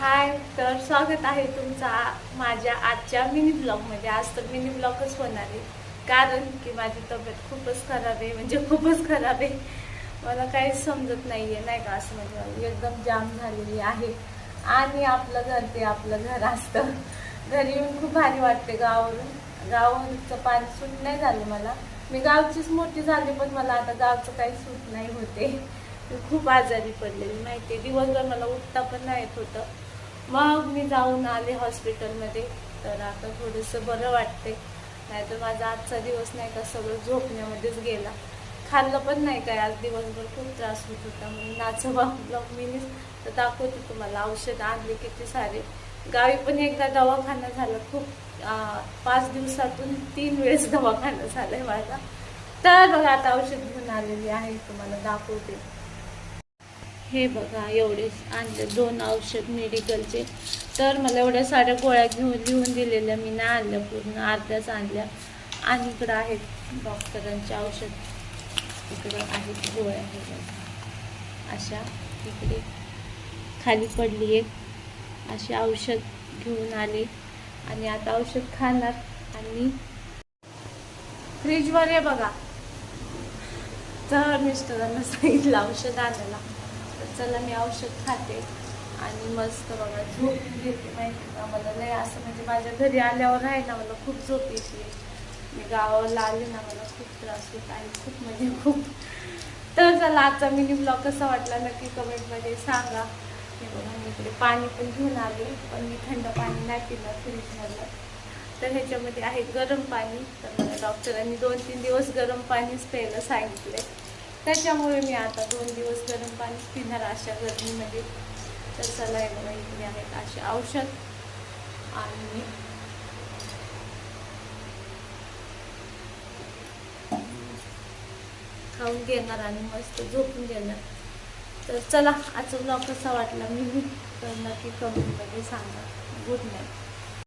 हाय तर स्वागत आहे तुमचा माझ्या आजच्या मिनी ब्लॉगमध्ये आज तर मिनी ब्लॉगच होणार आहे. कारण की माझी तब्येत खूपच खराब आहे म्हणजे खूपच खराब आहे. मला काहीच समजत नाही आहे नाही का असं म्हणजे एकदम जाम झालेली आहे. आणि आपलं घर ते आपलं घर असतं. घरी येऊन खूप भारी वाटते गावावरून. गावावरचं पाणी सूट नाही झालं मला. मी गावचीच मोठी झाली पण मला आता गावचं काही सूट नाही होते. खूप आजारी पडलेली माहिती आहे. दिवसभर मला उठता पण नाही येत होतं. मग मी जाऊन आले हॉस्पिटलमध्ये. तर आता थोडंसं बरं वाटते नाहीतर माझा आजचा दिवस नाही का सगळं झोपण्यामध्येच गेला. खाल्लं पण नाही काय. आज दिवसभर खूप त्रास होत होता. म्हणून नाचवा ब्लॉग तर दाखवते तुम्हाला औषध आणले किती सारे. गावी पण एकदा दवाखाना झाला. खूप पाच दिवसातून तीन वेळेस दवाखाना झालाय माझा. तर बघा आता औषध घेऊन आलेली आहे. तुम्हाला दाखवते. हे बघा एवढेच आणले. दोन औषध मेडिकलचे तर मला एवढ्या साऱ्या गोळ्या घेऊन लिहून दिलेल्या मी नाही आणल्या पूर्ण अर्ध्याच आणल्या. आणि इकडं आहेत डॉक्टरांचे औषध. इकडं आहेत गोळ्या हे बघा. अशा इकडे खाली पडली एक. असे औषध घेऊन आले. आणि आता औषध खाणार. आणि फ्रीजवर आहे बघा. तर मिस्टरांना सांगितलं औषध आणायला. तर चला मी औषध खाते आणि मस्त बघा झोप घेते माहिती का? मला लय असं म्हणजे माझ्या घरी आल्यावर आहे ना मला खूप झोप येते. मी गावाला आले ना मला खूप त्रास होत आहे खूप म्हणजे खूप. तर चला आजचा मिनी ब्लॉग कसा वाटला नक्की कमेंटमध्ये सांगा. मी बघा मी इकडे पाणी पण घेऊन आले पण मी थंड पाणी नाही पिलं फ्रीजमधलं तर ह्याच्यामध्ये आहे गरम पाणी. तर मला डॉक्टरांनी दोन तीन दिवस गरम पाणीच प्यायला सांगितले त्याच्यामुळे मी आता दोन दिवस गरम पाणीच पिणार अशा गरमीमध्ये. तर चला हे बघा इकडे आहेत असे औषध. आणि खाऊन घेणार आणि मस्त झोपून घेणार. तर चला आजचा ब्लॉग कसा वाटला? मी करणार की कमेंटमध्ये सांगा. Good night